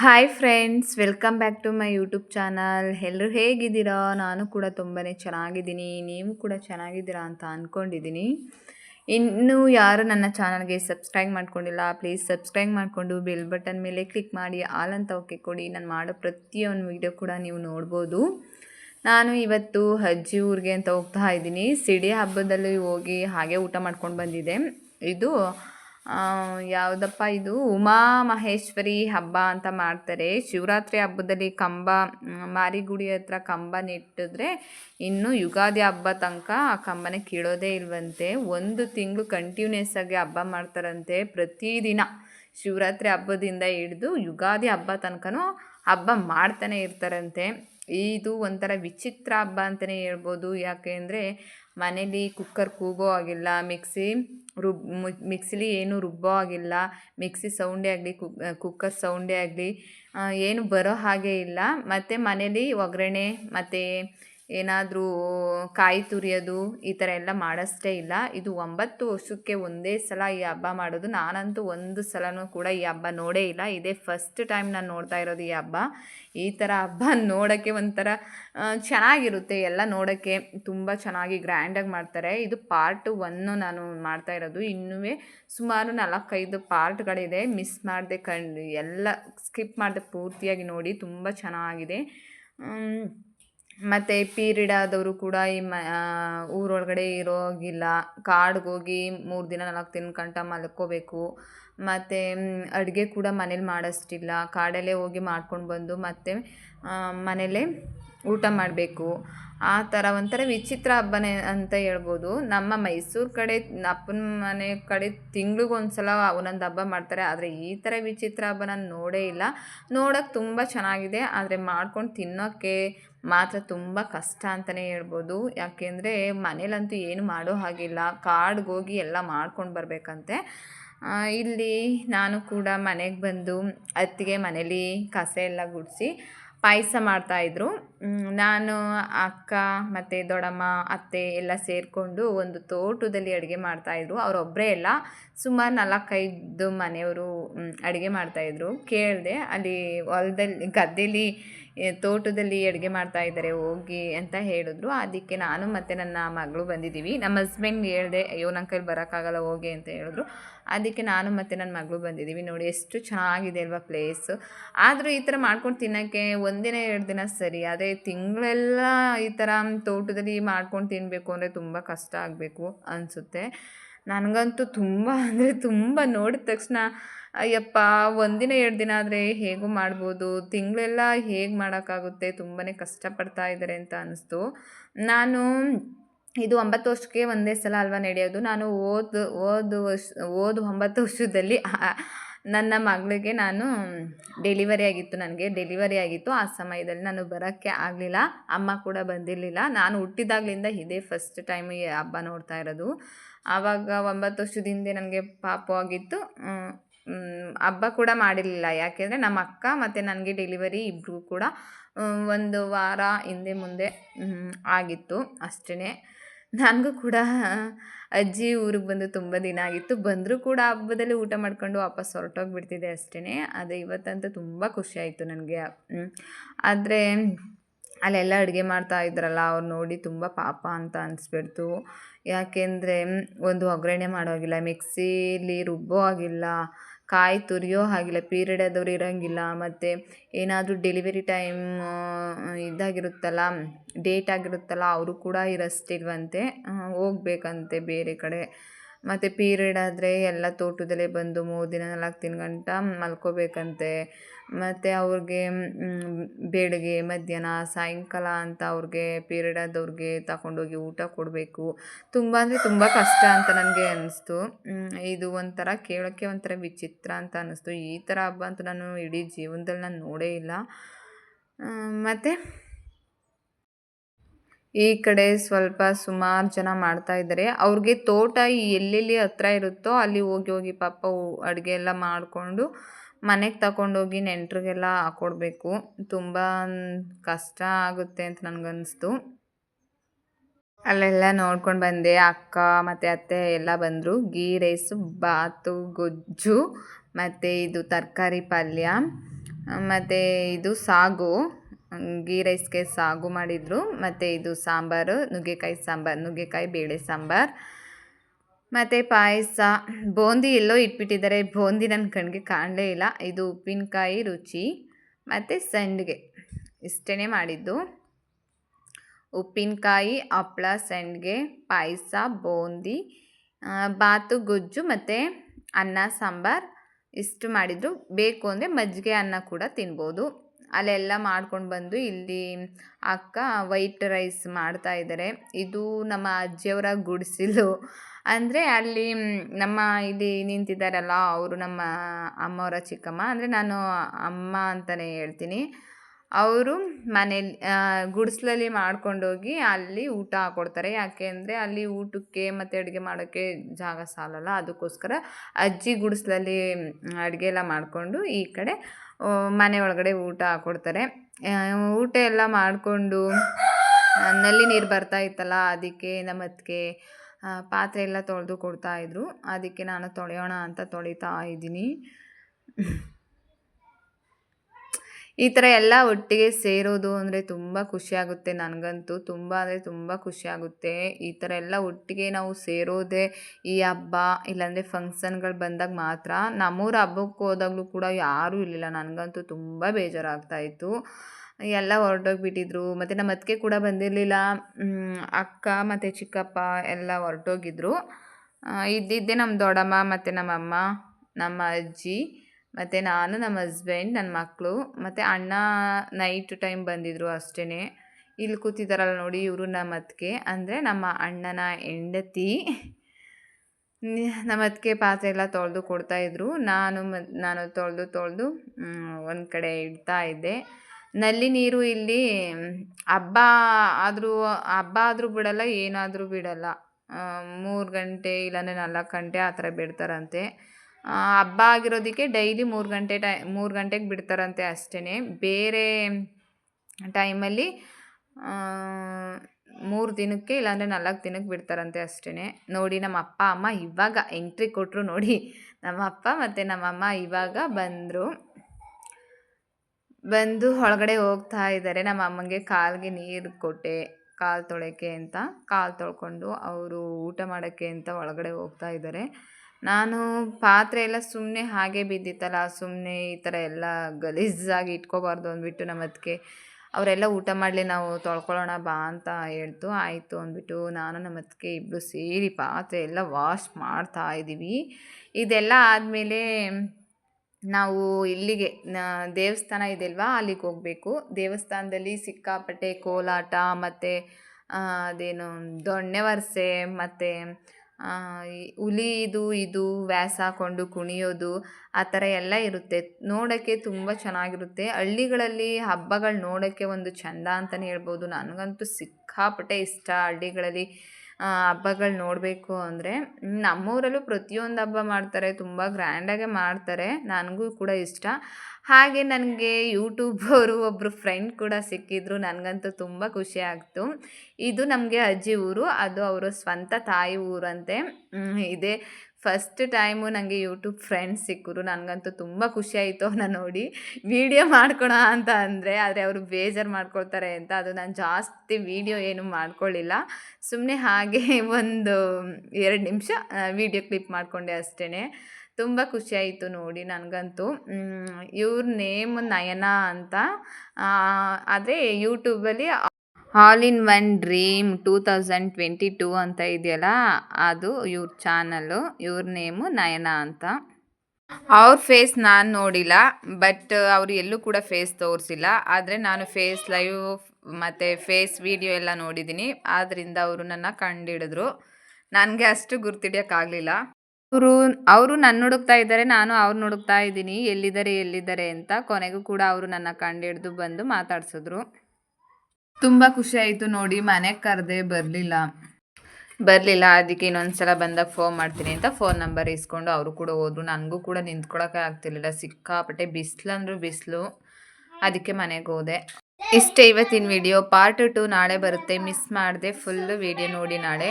Hi friends welcome back to my YouTube channel ಎಲ್ಲರೂ ಹೇಗಿದ್ದೀರಾ? ನಾನು ಕೂಡ ತುಂಬಾ ಚೆನ್ನಾಗಿದ್ದೀನಿ. ನೀವು ಕೂಡ ಚೆನ್ನಾಗಿದ್ದೀರಾ ಅಂತ ಅಂದ್ಕೊಂಡಿದ್ದೀನಿ ಇನ್ನೂ ಯಾರು ನನ್ನ ಚಾನಲ್ಗೆ ಸಬ್ಸ್ಕ್ರೈಬ್ ಮಾಡ್ಕೊಂಡಿಲ್ಲ ಪ್ಲೀಸ್ ಸಬ್ಸ್ಕ್ರೈಬ್ ಮಾಡಿಕೊಂಡು ಬೆಲ್ ಬಟನ್ ಮೇಲೆ ಕ್ಲಿಕ್ ಮಾಡಿ ಆಲ್ ಅಂತ ಓಕೆ ಕೊಡಿ. ನಾನು ಮಾಡೋ ಪ್ರತಿಯೊಂದು ವೀಡಿಯೋ ಕೂಡ ನೀವು ನೋಡ್ಬೋದು. ನಾನು ಇವತ್ತು ಅಜ್ಜಿ ಊರಿಗೆ ಅಂತ ಹೋಗ್ತಾ ಇದ್ದೀನಿ. ಸಿಡಿ ಹಬ್ಬದಲ್ಲಿ ಹೋಗಿ ಹಾಗೆ ಊಟ ಮಾಡ್ಕೊಂಡು ಬಂದಿದ್ದೆ. ಇದು ಯಾವುದಪ್ಪ ಇದು? ಉಮಾ ಮಹೇಶ್ವರಿ ಹಬ್ಬ ಅಂತ ಮಾಡ್ತಾರೆ. ಶಿವರಾತ್ರಿ ಹಬ್ಬದಲ್ಲಿ ಕಂಬ ಮಾರಿಗುಡಿ ಹತ್ರ ಕಂಬ ನೆಟ್ಟಿದ್ರೆ ಇನ್ನು ಯುಗಾದಿ ಹಬ್ಬ ತನಕ ಆ ಕಂಬನ ಕೀಳೋದೇ ಇಲ್ವಂತೆ. ಒಂದು ತಿಂಗಳು ಕಂಟಿನ್ಯೂಸ್ ಆಗಿ ಹಬ್ಬ ಮಾಡ್ತಾರಂತೆ. ಪ್ರತಿದಿನ ಶಿವರಾತ್ರಿ ಹಬ್ಬದಿಂದ ಹಿಡಿದು ಯುಗಾದಿ ಹಬ್ಬ ತನಕನೂ ಹಬ್ಬ ಮಾಡ್ತಾನೆ ಇರ್ತಾರಂತೆ. ಇದು ಒಂಥರ ವಿಚಿತ್ರ ಹಬ್ಬ ಅಂತಲೇ ಹೇಳ್ಬೋದು. ಯಾಕೆ ಅಂದರೆ ಮನೇಲಿ ಕುಕ್ಕರ್ ಕೂಗೋ ಆಗಿಲ್ಲ ಮಿಕ್ಸಿ ರುಬ್ ಮಿಕ್ಸಿಲಿ ಏನು ರುಬ್ಬೋ ಆಗಿಲ್ಲ ಮಿಕ್ಸಿ ಸೌಂಡೇ ಆಗಲಿ ಕುಕ್ಕರ್ ಸೌಂಡೇ ಆಗಲಿ ಏನು ಬರೋ ಹಾಗೆ ಇಲ್ಲ. ಮತ್ತು ಮನೇಲಿ ಒಗ್ಗರಣೆ, ಮತ್ತು ಏನಾದರೂ ಕಾಯಿ ತುರಿಯೋದು ಈ ಥರ ಎಲ್ಲ ಮಾಡಷ್ಟೇ ಇಲ್ಲ. ಇದು ಒಂಬತ್ತು ವರ್ಷಕ್ಕೆ ಒಂದೇ ಸಲ ಈ ಹಬ್ಬ ಮಾಡೋದು. ನಾನಂತೂ ಒಂದು ಸಲನೂ ಕೂಡ ಈ ಹಬ್ಬ ನೋಡೇ ಇಲ್ಲ. ಇದೇ ಫಸ್ಟ್ ಟೈಮ್ ನಾನು ನೋಡ್ತಾ ಇರೋದು ಈ ಹಬ್ಬ. ಈ ಥರ ಹಬ್ಬ ನೋಡೋಕ್ಕೆ ಒಂಥರ ಚೆನ್ನಾಗಿರುತ್ತೆ. ಎಲ್ಲ ನೋಡೋಕ್ಕೆ ತುಂಬ ಚೆನ್ನಾಗಿ ಗ್ರ್ಯಾಂಡಾಗಿ ಮಾಡ್ತಾರೆ. ಇದು ಪಾರ್ಟ್ ಒನ್ನು ನಾನು ಮಾಡ್ತಾ ಇರೋದು. ಇನ್ನೂ ಸುಮಾರು ನಾಲ್ಕೈದು ಪಾರ್ಟ್ಗಳಿದೆ ಮಿಸ್ ಮಾಡದೆ ಕಂಡು, ಎಲ್ಲ ಸ್ಕಿಪ್ ಮಾಡದೆ ಪೂರ್ತಿಯಾಗಿ ನೋಡಿ. ತುಂಬ ಚೆನ್ನಾಗಿದೆ. ಮತ್ತು ಪೀರಿಯಡ್ ಆದವರು ಕೂಡ ಈ ಮ ಊರೊಳಗಡೆ ಇರೋಗಿಲ್ಲ. ಕಾಡಿಗೆ ಹೋಗಿ ಮೂರು ದಿನ ನಾಲ್ಕು ದಿನ ಗಂಟ ಮಲ್ಕೋಬೇಕು. ಮತ್ತು ಅಡುಗೆ ಕೂಡ ಮನೇಲಿ ಮಾಡೋಷ್ಟಿಲ್ಲ. ಕಾಡಲ್ಲೇ ಹೋಗಿ ಮಾಡ್ಕೊಂಡು ಬಂದು ಮತ್ತೆ ಮನೆಯಲ್ಲೇ ಊಟ ಮಾಡಬೇಕು. ಆ ಥರ ಒಂಥರ ವಿಚಿತ್ರ ಹಬ್ಬನೇ ಅಂತ ಹೇಳ್ಬೋದು. ನಮ್ಮ ಮೈಸೂರು ಕಡೆ, ಅಪ್ಪನ ಮನೆ ಕಡೆ ತಿಂಗ್ಳಿಗೊಂದ್ಸಲ ಒಂದೊಂದು ಹಬ್ಬ ಮಾಡ್ತಾರೆ. ಆದರೆ ಈ ಥರ ವಿಚಿತ್ರ ಹಬ್ಬ ನಾನು ನೋಡೇ ಇಲ್ಲ. ನೋಡೋಕ್ಕೆ ತುಂಬ ಚೆನ್ನಾಗಿದೆ. ಆದರೆ ಮಾಡ್ಕೊಂಡು ತಿನ್ನೋಕ್ಕೆ ಮಾತ್ರ ತುಂಬ ಕಷ್ಟ ಅಂತಲೇ ಹೇಳ್ಬೋದು. ಯಾಕೆಂದರೆ ಮನೇಲಂತೂ ಏನು ಮಾಡೋ ಹಾಗಿಲ್ಲ. ಕಾಡಿಗೆ ಹೋಗಿ ಎಲ್ಲ ಮಾಡ್ಕೊಂಡು ಬರಬೇಕಂತೆ. ಇಲ್ಲಿ ನಾನು ಕೂಡ ಮನೆಗೆ ಬಂದು ಅತ್ತಿಗೆ ಮನೇಲಿ ಕಸ ಎಲ್ಲ ಗುಡಿಸಿ ಪಾಯಸ ಮಾಡ್ತಾಯಿದ್ರು ನಾನು, ಅಕ್ಕ ಮತ್ತು ದೊಡ್ಡಮ್ಮ, ಅತ್ತೆ ಎಲ್ಲ ಸೇರಿಕೊಂಡು ಒಂದು ತೋಟದಲ್ಲಿ ಅಡುಗೆ ಮಾಡ್ತಾಯಿದ್ರು ಅವರೊಬ್ಬರೇ ಎಲ್ಲ ಸುಮಾರು ನಾಲ್ಕೈದು ಮನೆಯವರು ಅಡುಗೆ ಮಾಡ್ತಾಯಿದ್ರು ಕೇಳಿದೆ, ಅಲ್ಲಿ ಹೊಲದಲ್ಲಿ, ಗದ್ದೆಲಿ ತೋಟದಲ್ಲಿ ಅಡುಗೆ ಮಾಡ್ತಾ ಇದ್ದಾರೆ ಹೋಗಿ ಅಂತ ಹೇಳಿದ್ರು. ಅದಕ್ಕೆ ನಾನು ಮತ್ತು ನನ್ನ ಮಗಳು ಬಂದಿದ್ದೀವಿ. ನಮ್ಮ ಹಸ್ಬೆಂಡ್ ಹೇಳಿದೆ, ಅಯ್ಯೋ ನನ್ನ ಕೈಲಿ ಬರೋಕ್ಕಾಗಲ್ಲ, ಹೋಗಿ ಅಂತ ಹೇಳಿದ್ರು. ಅದಕ್ಕೆ ನಾನು ಮತ್ತು ನನ್ನ ಮಗಳು ಬಂದಿದ್ದೀವಿ. ನೋಡಿ, ಎಷ್ಟು ಚೆನ್ನಾಗಿದೆ ಅಲ್ವಾ ಪ್ಲೇಸು ಆದರೂ ಈ ಥರ ಮಾಡ್ಕೊಂಡು ತಿನ್ನೋಕ್ಕೆ ಒಂದಿನ, ಎರಡು ದಿನ ಸರಿ. ಅದೇ ತಿಂಗಳೆಲ್ಲ ಈ ಥರ ತೋಟದಲ್ಲಿ ಮಾಡ್ಕೊಂಡು ತಿನ್ನಬೇಕು ಅಂದರೆ ತುಂಬ ಕಷ್ಟ ಆಗಬೇಕು ಅನಿಸುತ್ತೆ. ನನಗಂತೂ ತುಂಬ ಅಂದರೆ ತುಂಬ ನೋಡಿದ ತಕ್ಷಣ, ಅಯ್ಯಪ್ಪ ಒಂದಿನ ಎರಡು ದಿನ ಆದರೆ ಹೇಗೂ ಮಾಡ್ಬೋದು, ತಿಂಗಳೆಲ್ಲ ಹೇಗೆ ಮಾಡೋಕ್ಕಾಗುತ್ತೆ ತುಂಬಾ ಕಷ್ಟಪಡ್ತಾ ಇದ್ದಾರೆ ಅಂತ ಅನ್ನಿಸ್ತು ನಾನು ಇದು ಒಂಬತ್ತು ವರ್ಷಕ್ಕೆ ಒಂದೇ ಸಲ ಅಲ್ವಾ ನಡೆಯೋದು, ನಾನು ಓದು ಓದು ವರ್ಷ, ಓದು ಒಂಬತ್ತು ವರ್ಷದಲ್ಲಿ ನನ್ನ ಮಗಳಿಗೆ ನಾನು ಡೆಲಿವರಿ ಆಗಿತ್ತು ನನಗೆ ಡೆಲಿವರಿ ಆಗಿತ್ತು. ಆ ಸಮಯದಲ್ಲಿ ನಾನು ಬರೋಕ್ಕೆ ಆಗಲಿಲ್ಲ. ಅಮ್ಮ ಕೂಡ ಬಂದಿರಲಿಲ್ಲ. ನಾನು ಹುಟ್ಟಿದಾಗಲಿಂದ ಇದೇ ಫಸ್ಟ್ ಟೈಮ್ ಈ ಹಬ್ಬ ನೋಡ್ತಾ ಇರೋದು. ಆವಾಗ ಒಂಬತ್ತು ವರ್ಷದ ಹಿಂದೆ ನನಗೆ ಪಾಪು ಆಗಿತ್ತು. ಮ್, ಮ್, ಹಬ್ಬ ಕೂಡ ಮಾಡಿರಲಿಲ್ಲ. ಯಾಕೆಂದರೆ ನಮ್ಮ ಅಕ್ಕ ಮತ್ತು ನನಗೆ ಡೆಲಿವರಿ ಇಬ್ಬರು ಕೂಡ ಒಂದು ವಾರ ಹಿಂದೆ ಮುಂದೆ ಆಗಿತ್ತು ಅಷ್ಟೇ ನನಗೂ ಕೂಡ ಅಜ್ಜಿ ಊರಿಗೆ ಬಂದು ತುಂಬ ದಿನ ಆಗಿತ್ತು. ಬಂದರೂ ಕೂಡ ಹಬ್ಬದಲ್ಲಿ ಊಟ ಮಾಡ್ಕೊಂಡು ವಾಪಸ್ ಹೊರಟೋಗ್ಬಿಡ್ತಿದ್ದೆ ಅಷ್ಟೇ ಅದು ಇವತ್ತಂತೂ ತುಂಬ ಖುಷಿ ಆಯಿತು ನನಗೆ. ಆದರೆ ಅಲ್ಲೆಲ್ಲ ಅಡುಗೆ ಮಾಡ್ತಾ ಇದ್ರಲ್ಲ, ಅವ್ರು ನೋಡಿ ತುಂಬ ಪಾಪ ಅಂತ ಅನಿಸ್ಬಿಡ್ತು. ಯಾಕೆಂದರೆ ಒಂದು ಒಗ್ಗರಣೆ ಮಾಡೋ ಹಾಗಿಲ್ಲ ಮಿಕ್ಸಿಲಿ ರುಬ್ಬೋ ಹಾಗಿಲ್ಲ ಕಾಯಿ ತುರಿಯೋ ಹಾಗಿಲ್ಲ, ಪೀರಿಯಡ್ ಆದವ್ರು ಇರೋಂಗಿಲ್ಲ, ಮತ್ತು ಏನಾದರೂ ಡೆಲಿವರಿ ಟೈಮ್ ಇದಾಗಿರುತ್ತಲ್ಲ, ಡೇಟ್ ಆಗಿರುತ್ತಲ್ಲ, ಅವರು ಕೂಡ ಇರೋಷ್ಟಿಲ್ವಂತೆ ಹೋಗ್ಬೇಕಂತೆ ಬೇರೆ ಕಡೆ. ಮತ್ತು ಪೀರಿಯಡ್ ಆದರೆ ಎಲ್ಲ ತೋಟದಲ್ಲೇ ಬಂದು ಮೂರು ದಿನ ನಾಲ್ಕು ದಿನ ಗಂಟ ಮಲ್ಕೋಬೇಕಂತೆ. ಮತ್ತು ಅವ್ರಿಗೆ ಬೆಳಗ್ಗೆ ಮಧ್ಯಾಹ್ನ, ಸಾಯಂಕಾಲ ಅಂತ ಅವ್ರಿಗೆ ಪೀರಿಯಡ್ ಆದವ್ರಿಗೆ ತಗೊಂಡೋಗಿ ಊಟ ಕೊಡಬೇಕು. ತುಂಬ ಅಂದರೆ ತುಂಬ ಕಷ್ಟ ಅಂತ ನನಗೆ ಅನ್ನಿಸ್ತು ಇದು ಒಂಥರ ಕೇಳೋಕ್ಕೆ ಒಂಥರ ವಿಚಿತ್ರ ಅಂತ ಅನ್ನಿಸ್ತು ಈ ಥರ ಹಬ್ಬ ಅಂತೂ ನಾನು ಇಡೀ ಜೀವನದಲ್ಲಿ ನಾನು ನೋಡೇ ಇಲ್ಲ. ಮತ್ತು? ಈ ಕಡೆ ಸ್ವಲ್ಪ ಸುಮಾರು ಜನ ಮಾಡ್ತಾ ಇದ್ದಾರೆ. ಅವ್ರಿಗೆ ತೋಟ ಎಲ್ಲೆಲ್ಲಿ ಹತ್ರ ಇರುತ್ತೋ ಅಲ್ಲಿ ಹೋಗಿ ಹೋಗಿ ಪಾಪ ಅಡುಗೆ ಎಲ್ಲ ಮಾಡಿಕೊಂಡು ಮನೆಗೆ ತಗೊಂಡೋಗಿ ನೆಂಟ್ರಿಗೆಲ್ಲ ಹಾಕ್ಕೊಡ್ಬೇಕು ತುಂಬ ಕಷ್ಟ ಆಗುತ್ತೆ ಅಂತ ನನಗನ್ನಿಸ್ತು ಅಲ್ಲೆಲ್ಲ ನೋಡ್ಕೊಂಡು ಬಂದೆ. ಅಕ್ಕ ಮತ್ತು ಅತ್ತೆ ಎಲ್ಲ ಬಂದರು. ಗೀ, ರೈಸು, ಬಾತು, ಗೊಜ್ಜು ಮತ್ತು ಇದು ತರಕಾರಿ ಪಲ್ಯ, ಮತ್ತು ಇದು ಸಾಗು. ಗೀ ರೈಸ್ಗೆ ಸಾಗು ಮಾಡಿದರು. ಮತ್ತು ಇದು ಸಾಂಬಾರು, ನುಗ್ಗೆಕಾಯಿ ಸಾಂಬಾರು, ನುಗ್ಗೆಕಾಯಿ ಬೇಳೆ ಸಾಂಬಾರು, ಮತ್ತು ಪಾಯಸ. ಬೂಂದಿ ಎಲ್ಲೋ ಇಟ್ಬಿಟ್ಟಿದ್ದಾರೆ. ಬೂಂದಿ ನನ್ನ ಕಣ್ಣಿಗೆ ಕಾಣಲೇ ಇಲ್ಲ. ಇದು ಉಪ್ಪಿನಕಾಯಿ ರುಚಿ, ಮತ್ತು ಸಂಡಿಗೆ. ಇಷ್ಟೇ ಮಾಡಿದ್ದು. ಉಪ್ಪಿನಕಾಯಿ, ಹಪ್ಳ, ಸಂಡಿಗೆ, ಪಾಯಸ, ಬೂಂದಿ ಬಾತು, ಗೊಜ್ಜು, ಮತ್ತು ಅನ್ನ, ಸಾಂಬಾರು ಇಷ್ಟು ಮಾಡಿದರು. ಬೇಕು ಅಂದರೆ ಮಜ್ಜಿಗೆ ಅನ್ನ ಕೂಡ ತಿನ್ಬೋದು. ಅಲ್ಲೆಲ್ಲ ಮಾಡ್ಕೊಂಡು ಬಂದು ಇಲ್ಲಿ ಅಕ್ಕ ವೈಟ್ ರೈಸ್ ಮಾಡ್ತಾ ಇದ್ದಾರೆ. ಇದು ನಮ್ಮ ಅಜ್ಜಿಯವರ ಗುಡಿಸಿಲು. ಅಂದರೆ ಅಲ್ಲಿ ನಮ್ಮ ಇಲ್ಲಿ ನಿಂತಿದ್ದಾರಲ್ಲ, ಅವರು ನಮ್ಮ ಅಮ್ಮವರ ಚಿಕ್ಕಮ್ಮ. ಅಂದರೆ ನಾನು ಅಮ್ಮ ಅಂತಲೇ ಹೇಳ್ತೀನಿ. ಅವರು ಮನೇಲಿ ಗುಡಿಸ್ಲಲ್ಲಿ ಮಾಡ್ಕೊಂಡೋಗಿ ಅಲ್ಲಿ ಊಟ ಹಾಕ್ಕೊಡ್ತಾರೆ ಯಾಕೆ ಅಂದರೆ ಅಲ್ಲಿ ಊಟಕ್ಕೆ ಮತ್ತು ಅಡುಗೆ ಮಾಡೋಕ್ಕೆ ಜಾಗ ಸಾಲಲ್ಲ. ಅದಕ್ಕೋಸ್ಕರ ಅಜ್ಜಿ ಗುಡಿಸ್ಲಲ್ಲಿ ಅಡುಗೆ ಎಲ್ಲ ಮಾಡಿಕೊಂಡು ಈ ಕಡೆ ಮನೆ ಒಳಗಡೆ ಊಟ ಹಾಕ್ಕೊಡ್ತಾರೆ ಊಟ ಎಲ್ಲ ಮಾಡಿಕೊಂಡು ನಲ್ಲಿ ನೀರು ಬರ್ತಾ ಇತ್ತಲ್ಲ, ಅದಕ್ಕೆ ನಮ್ಮತ್ತಿಗೆ ಪಾತ್ರೆ ಎಲ್ಲ ತೊಳೆದು ಕೊಡ್ತಾಯಿದ್ರು ಅದಕ್ಕೆ ನಾನು ತೊಳೆಯೋಣ ಅಂತ ತೊಳಿತಾ ಇದ್ದೀನಿ. ಈ ಥರ ಎಲ್ಲ ಒಟ್ಟಿಗೆ ಸೇರೋದು ಅಂದರೆ ತುಂಬ ಖುಷಿಯಾಗುತ್ತೆ ನನಗಂತೂ. ತುಂಬ ಅಂದರೆ ತುಂಬ ಖುಷಿಯಾಗುತ್ತೆ. ಈ ಥರ ಎಲ್ಲ ಒಟ್ಟಿಗೆ ನಾವು ಸೇರೋದೇ ಈ ಹಬ್ಬ, ಇಲ್ಲಾಂದರೆ ಫಂಕ್ಷನ್ಗಳು ಬಂದಾಗ ಮಾತ್ರ. ನಮ್ಮೂರ ಹಬ್ಬಕ್ಕೆ ಹೋದಾಗಲೂ ಕೂಡ ಯಾರೂ ಇರಲಿಲ್ಲ. ನನಗಂತೂ ತುಂಬ ಬೇಜಾರಾಗ್ತಾಯಿತ್ತು ಎಲ್ಲ ಹೊರಟೋಗ್ಬಿಟ್ಟಿದ್ರು. ಮತ್ತು ನಮ್ಮ ಅತ್ತಿಗೆ ಕೂಡ ಬಂದಿರಲಿಲ್ಲ. ಅಕ್ಕ ಮತ್ತು ಚಿಕ್ಕಪ್ಪ ಎಲ್ಲ ಹೊರಟೋಗಿದ್ರು. ಇದ್ದಿದ್ದೆ ನಮ್ಮ ದೊಡ್ಡಮ್ಮ ಮತ್ತು ನಮ್ಮಮ್ಮ ನಮ್ಮ ಅಜ್ಜಿ. ಮತ್ತು ನಾನು ನಮ್ಮ ಹಸ್ಬೆಂಡ್ ನನ್ನ ಮಕ್ಕಳು ಮತ್ತು ಅಣ್ಣ ನೈಟ್ ಟೈಮ್ ಬಂದಿದ್ದರು ಅಷ್ಟೇ ಇಲ್ಲಿ ಕೂತಿದ್ದಾರಲ್ಲ ನೋಡಿ ಇವರು ನಮ್ಮ ಅತ್ತಿಗೆ ಅಂದರೆ ನಮ್ಮ ಅಣ್ಣನ ಹೆಂಡತಿ. ನಮ್ಮ ಅತ್ತಿಗೆ ಪಾತ್ರೆ ಎಲ್ಲ ತೊಳೆದು ಕೊಡ್ತಾಯಿದ್ರು ನಾನು ಮ, ನಾನು ತೊಳೆದು ತೊಳೆದು ಒಂದು ಕಡೆ ಇಡ್ತಾ ಇದ್ದೆ. ನಲ್ಲಿ ನೀರು ಇಲ್ಲಿ, ಹಬ್ಬ ಆದರೂ ಹಬ್ಬ ಆದರೂ ಬಿಡಲ್ಲ, ಏನಾದರೂ ಬಿಡಲ್ಲ. ಮೂರು ಗಂಟೆ ಇಲ್ಲಾಂದರೆ ನಾಲ್ಕು ಗಂಟೆ ಆ ಥರ ಬಿಡ್ತಾರಂತೆ. ಹಬ್ಬ ಆಗಿರೋದಕ್ಕೆ ಡೈಲಿ ಮೂರು ಗಂಟೆ ಟೈ, ಮೂರು ಗಂಟೆಗೆ ಬಿಡ್ತಾರಂತೆ ಅಷ್ಟೇ ಬೇರೆ ಟೈಮಲ್ಲಿ ಮೂರು ದಿನಕ್ಕೆ ಇಲ್ಲಾಂದರೆ ನಾಲ್ಕು ದಿನಕ್ಕೆ ಬಿಡ್ತಾರಂತೆ ಅಷ್ಟೇ ನೋಡಿ ನಮ್ಮ ಅಪ್ಪ, ಅಮ್ಮ ಇವಾಗ ಎಂಟ್ರಿ ಕೊಟ್ಟರು ನೋಡಿ. ನಮ್ಮ ಅಪ್ಪ ಮತ್ತು ನಮ್ಮಮ್ಮ ಇವಾಗ ಬಂದರು. ಬಂದು ಒಳಗಡೆ ಹೋಗ್ತಾ ಇದ್ದಾರೆ. ನಮ್ಮ ಅಮ್ಮಂಗೆ ಕಾಲಿಗೆ ನೀರು ಕೊಟ್ಟೆ, ಕಾಲು ತೊಳೆಯೋಕ್ಕೆ ಅಂತ. ಕಾಲು ತೊಳ್ಕೊಂಡು ಅವರು ಊಟ ಮಾಡೋಕ್ಕೆ ಅಂತ ಒಳಗಡೆ ಹೋಗ್ತಾ ಇದ್ದಾರೆ. ನಾನು ಪಾತ್ರೆ ಎಲ್ಲ ಸುಮ್ಮನೆ ಹಾಗೆ ಬಿದ್ದಿತ್ತಲ್ಲ ಸುಮ್ಮನೆ ಈ ಥರ ಎಲ್ಲ ಗಲೀಜಾಗಿ ಇಟ್ಕೋಬಾರ್ದು ಅಂದ್ಬಿಟ್ಟು ನಮ್ಮ ಅದಕ್ಕೆ ಅವರೆಲ್ಲ ಊಟ ಮಾಡಲಿ, ನಾವು ತೊಳ್ಕೊಳ್ಳೋಣ ಬಾ ಅಂತ ಹೇಳ್ತು. ಆಯಿತು ಅಂದ್ಬಿಟ್ಟು ನಾನು ನಮ್ಮ ಅದಕ್ಕೆ ಇಬ್ಬರು ಸೇರಿ ಪಾತ್ರೆ ಎಲ್ಲ ವಾಶ್ ಮಾಡ್ತಾ ಇದ್ದೀವಿ. ಇದೆಲ್ಲ ಆದಮೇಲೆ ನಾವು ಇಲ್ಲಿಗೆ ದೇವಸ್ಥಾನ ಇದೆಯಲ್ವಾ ಅಲ್ಲಿಗೆ ಹೋಗಬೇಕು. ದೇವಸ್ಥಾನದಲ್ಲಿ ಸಿಕ್ಕಾಪಟ್ಟೆ ಕೋಲಾಟ, ಮತ್ತು ಅದೇನು, ದೊಣ್ಣೆ ವರ್ಸೆ, ಮತ್ತು ಹುಲಿ ಇದು ಇದು ವ್ಯಾಸ ಹಾಕ್ಕೊಂಡು ಕುಣಿಯೋದು, ಆ ಥರ ಎಲ್ಲ ಇರುತ್ತೆ. ನೋಡೋಕ್ಕೆ ತುಂಬ ಚೆನ್ನಾಗಿರುತ್ತೆ. ಹಳ್ಳಿಗಳಲ್ಲಿ ಹಬ್ಬಗಳು ನೋಡೋಕ್ಕೆ ಒಂದು ಚೆಂದ ಅಂತಲೇ ಹೇಳ್ಬೋದು. ನನಗಂತೂ ಸಿಕ್ಕಾಪಟ್ಟೆ ಇಷ್ಟ ಹಳ್ಳಿಗಳಲ್ಲಿ. ಹಬ್ಬಗಳು ನೋಡಬೇಕು ಅಂದರೆ ನಮ್ಮೂರಲ್ಲೂ ಪ್ರತಿಯೊಂದು ಹಬ್ಬ ಮಾಡ್ತಾರೆ, ತುಂಬ ಗ್ರ್ಯಾಂಡಾಗೆ ಮಾಡ್ತಾರೆ, ನನಗೂ ಕೂಡ ಇಷ್ಟ. ಹಾಗೆ ನನಗೆ ಯೂಟ್ಯೂಬರು ಒಬ್ಬರು ಫ್ರೆಂಡ್ ಕೂಡ ಸಿಕ್ಕಿದ್ರು, ನನಗಂತೂ ತುಂಬ ಖುಷಿ ಆಗ್ತು. ಇದು ನಮಗೆ ಅಜ್ಜಿ ಊರು, ಅದು ಅವರ ಸ್ವಂತ ತಾಯಿ ಊರಂತೆ. ಇದೇ ಫಸ್ಟ್ ಟೈಮು ನನಗೆ ಯೂಟ್ಯೂಬ್ ಫ್ರೆಂಡ್ಸ್ ಸಿಕ್ಕರು ನನಗಂತೂ ತುಂಬ ಖುಷಿ ಆಯಿತು ಅವ್ರನ್ನ ನೋಡಿ. ವೀಡಿಯೋ ಮಾಡ್ಕೊಳ ಅಂತ ಅಂದರೆ, ಆದರೆ ಅವರು ಬೇಜಾರು ಮಾಡ್ಕೊಳ್ತಾರೆ ಅಂತ. ಅದು ನಾನು ಜಾಸ್ತಿ ವೀಡಿಯೋ ಏನು ಮಾಡ್ಕೊಳ್ಳಿಲ್ಲ ಸುಮ್ಮನೆ ಹಾಗೆ ಒಂದು ಎರಡು ನಿಮಿಷ ವೀಡಿಯೋ ಕ್ಲಿಪ್ ಮಾಡಿಕೊಂಡೆ ಅಷ್ಟೇ ತುಂಬ ಖುಷಿಯಾಯಿತು ನೋಡಿ ನನಗಂತೂ. ಇವ್ರ ನೇಮ್ ನಯನ ಅಂತ. ಆದರೆ ಯೂಟ್ಯೂಬಲ್ಲಿ all in one dream two thousand twenty two ಅಂತ ಇದೆಯಲ್ಲ, ಅದು ಇವ್ರ ಚಾನಲ್ಲು ಇವ್ರ ನೇಮು ನಯನ ಅಂತ. ಅವ್ರ ಫೇಸ್ ನಾನು ನೋಡಿಲ್ಲ ಬಟ್ ಅವರು ಎಲ್ಲೂ ಕೂಡ ಫೇಸ್ ತೋರಿಸಿಲ್ಲ. ಆದರೆ ನಾನು ಫೇಸ್ ಲೈವ್ ಮತ್ತು ಫೇಸ್ ವಿಡಿಯೋ ಎಲ್ಲ ನೋಡಿದ್ದೀನಿ. ಆದ್ದರಿಂದ ಅವರು ನನ್ನ ಕಂಡಿಡಿದ್ರು. ನನಗೆ ಅಷ್ಟು ಗುರ್ತಿಡಿಯೋಕ್ಕಾಗಲಿಲ್ಲ. ಅವರು ಅವರು ನನ್ನ ಹುಡುಕ್ತಾ ಇದ್ದಾರೆ, ನಾನು ಅವ್ರು ಹುಡುಕ್ತಾ ಇದ್ದೀನಿ. ಎಲ್ಲಿದ್ದಾರೆ ಎಲ್ಲಿದ್ದಾರೆ ಅಂತ ಕೊನೆಗೂ ಕೂಡ ಅವರು ನನ್ನ ಕಂಡು ಹಿಡಿದು ಬಂದು ಮಾತಾಡ್ಸಿದ್ರು. ತುಂಬ ಖುಷಿ ಆಯಿತು ನೋಡಿ ಮನೆಗೆ ಕರೆದೆ ಬರಲಿಲ್ಲ. ಬರಲಿಲ್ಲ, ಅದಕ್ಕೆ ಇನ್ನೊಂದು ಸಲ ಬಂದಾಗ ಫೋನ್ ಮಾಡ್ತೀನಿ ಅಂತ ಫೋನ್ ನಂಬರ್ ಇಸ್ಕೊಂಡು ಅವರು ಕೂಡ ಹೋದ್ರು. ನನಗೂ ಕೂಡ ನಿಂತ್ಕೊಳ್ಳೋಕೆ ಆಗ್ತಿರ್ಲಿಲ್ಲ. ಸಿಕ್ಕಾಪಟ್ಟೆ ಬಿಸಿಲು ಅಂದರೂ ಬಿಸಿಲು. ಅದಕ್ಕೆ ಮನೆಗೆ ಹೋದೆ. ಇಷ್ಟೇ ಇವತ್ತಿನ ವಿಡಿಯೋ ಪಾರ್ಟ್ ಟು ನಾಳೆ ಬರುತ್ತೆ. ಮಿಸ್ ಮಾಡಿದೆ ಫುಲ್ಲು ವಿಡಿಯೋ ನೋಡಿ ನಾಳೆ.